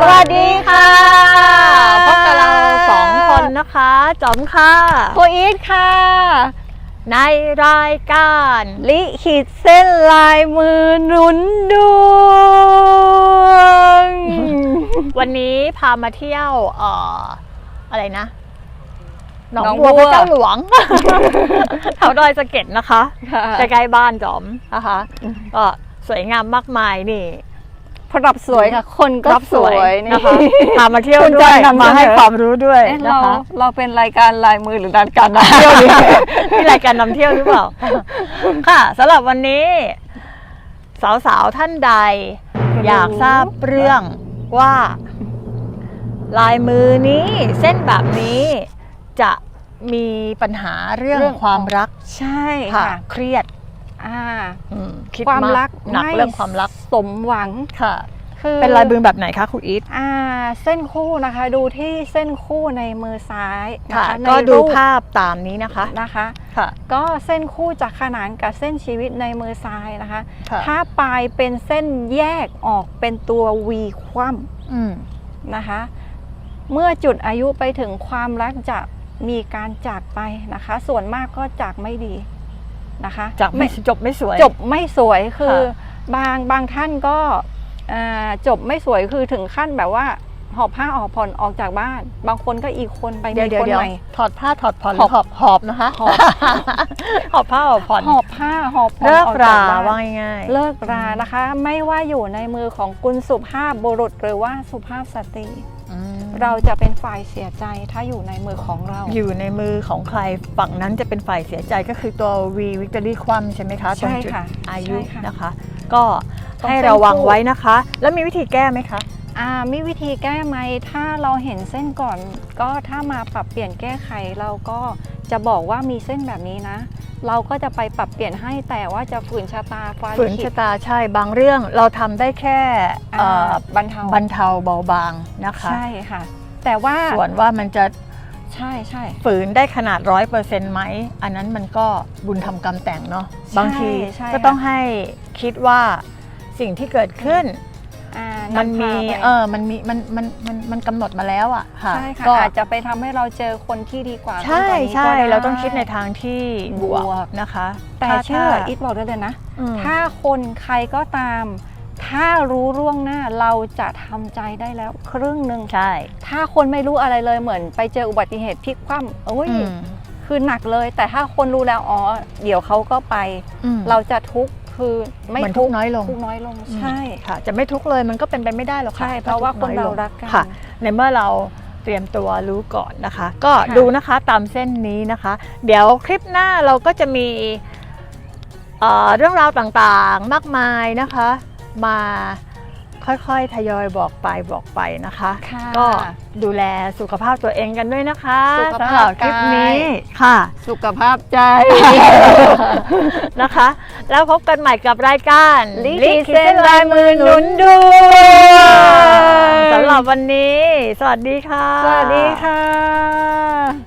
สวัสดีค่ะพบกับเราสองคนนะคะจอมค่ะโคอีทค่ะ ในรายการลิขิตเส้นลายมือหนุนดวง วันนี้พามาเที่ยวเอ่ออะไรนะหนองหนองบัวบัวพระเจ้าหลวงแถวดอยสะเก็ดนะคะค่ะใกล้ๆบ้านจอมนะคะก็สวยงามมากมายนี่พ รับสวยค่ะ คนก็รับสวยนี่ นะคะพามาเที่ยวคุณด้วยจะนำมาให้เสนอความรู้ด้วยเอ๊ะนะเราคะเราเป็นรายการลายมือหรือรายการนำเที่ยวดีนี่รายการนำเที่ยวหรือเปล่า ค่ะสำหรับวันนี้ สาวๆท่านใด อยากทราบเรื่องว่า ลายมือนี้เส้นแบบนี้จะมีปัญหาเรื่องเรื่อง ความรัก ใช่ค่ะค่ะเครียด อ่าอืมคิดความมรักหนักไม่ เรื่องความรักสมหวังค่ะ คือเป็นลายมือแบบไหนคะครูอีทอ่าเส้นคู่นะคะ ดูที่เส้นคู่ในมือซ้ายนะค่ะ คะในก็ดูรูปภาพตามนี้นะคะนะคะ ค่ะก็เส้นคู่จะขนานกับเส้นชีวิตในมือซ้ายนะคะ ค่ะถ้าปลายเป็นเส้นแยกออกเป็นตัว V คว่อืมำนะคะ เมื่อจุดอายุไปถึงความรักจะมีการจากไปนะคะ ส่วนมากก็จากไม่ดี นะคะจากไม่จบไม่สวย จบไม่สวยคือค่ะบางบางท่านก็อ่าจบไม่สวยคือถึงขั้นแบบว่าหอบผ้าออกผ่อนออกจากบ้าน บางคนก็อีกคนไปเดี๋ยวมีเดี๋ยวคนเดี๋ยวใหม่ถอดผ้าถอดผ่อนหหรืออบหอบหอบนะคะหอบหอบผ้าหอบผ่อนหอบผ้าหอบผ่อนเลิกออกราจากบ้านว่าง่ายๆเลิกรานะคะ ไม่ว่าอยู่ในมือของกุลสุภาพบุรุษหรือว่าสุภาพสตรีอืม เราจะเป็นฝ่ายเสียใจถ้าอยู่ในมือของเรา อยู่ในมือของใครฝั่งนั้นจะเป็นฝ่ายเสียใจก็คือตัว V Victory คว่ำใช่ไหมคะใช่ตรงจุดค่ะอายุใช่ค่ะ นะคะ ก็ตรงให้เส้นระวังคู่ไว้นะคะ แล้วมีวิธีแก้ไหมคะ อ่ามีวิธีแก้ไหมถ้าเราเห็นเส้นก่อน ก็ถ้ามาปรับเปลี่ยนแก้ไขเราก็จะบอกว่ามีเส้นแบบนี้นะ เราก็จะไปปรับเปลี่ยนให้แต่ว่าจะฝืนชะตาฟ้าฝืนลิขิชะตตาใช่บางเรื่องเราทำได้แค่เอ่อ่าอบรรเทา บรรเทาเบาบางนะคะใช่ค่ะ แต่ว่าส่วนว่ามันจะใช่ใช่ ฝืนได้ขนาดร้อยเปอร์เซ็นต์ไหมอันนั้นมันก็บุญทำกรรมแต่งเนาะบางทีใช่ก็ต้องให้คิดว่าสิ่งที่เกิดขึ้นอ่า มันำพามีไปเออมันมีมันมันมันมันกำหนดมาแล้วอะค่ะ ใช่ค่ะก็อาจจะไปทำให้เราเจอคนที่ดีกว่าใช่ขึ้นกว่านี้ใช่ก็ได้เราต้องคิดในทางที่บวบวก กนะคะแต่ถ้าเชื่อถ้าอีทบอกได้เลยนะ อืม ถ้าคนใครก็ตาม ถ้ารู้ร่วงหน้าเราจะทำใจได้แล้ว ครึ่งหนึ่งใช่ถ้าคนไม่รู้อะไรเลยเหมือน ไปเจออุบัติเหตุพลิกคว่ำโอ้ยอืมคือหนักเลย แต่ถ้าคนรู้แล้วอ๋อเดี๋ยวเขาก็ไป อืมเราจะทุกข์ คือไม่มันทุกข์น้อยลง ทุกข์น้อยลงอืมใช่ ค่ะจะไม่ทุกข์เลยมันก็เป็นไปไม่ได้หรอกค่ะใช่เพราะว่าคนเรารักกันค่ะ ในเมื่อเราเตรียมตัวรู้ก่อนนะคะ ก็ค่ะดูนะคะตามเส้นนี้นะคะ เดี๋ยวคลิปหน้าเราก็จะมีเอ่อเรื่องราวต่างๆมากมายนะคะ มา ค่อยๆ ทยอยบอกไปบอกไปนะคะ ค่ะก็ดูแลสุขภาพตัวเองกันด้วยนะคะสุขภาพสำหรับคลิปนี้กาย ค่ะ สุขภาพใจ นะคะ แล้วพบกันใหม่กับรายการลิขิตเส้นลายมือหนุนดวงสำหรับวันนี้ สวัสดีค่ะ สวัสดีค่ะ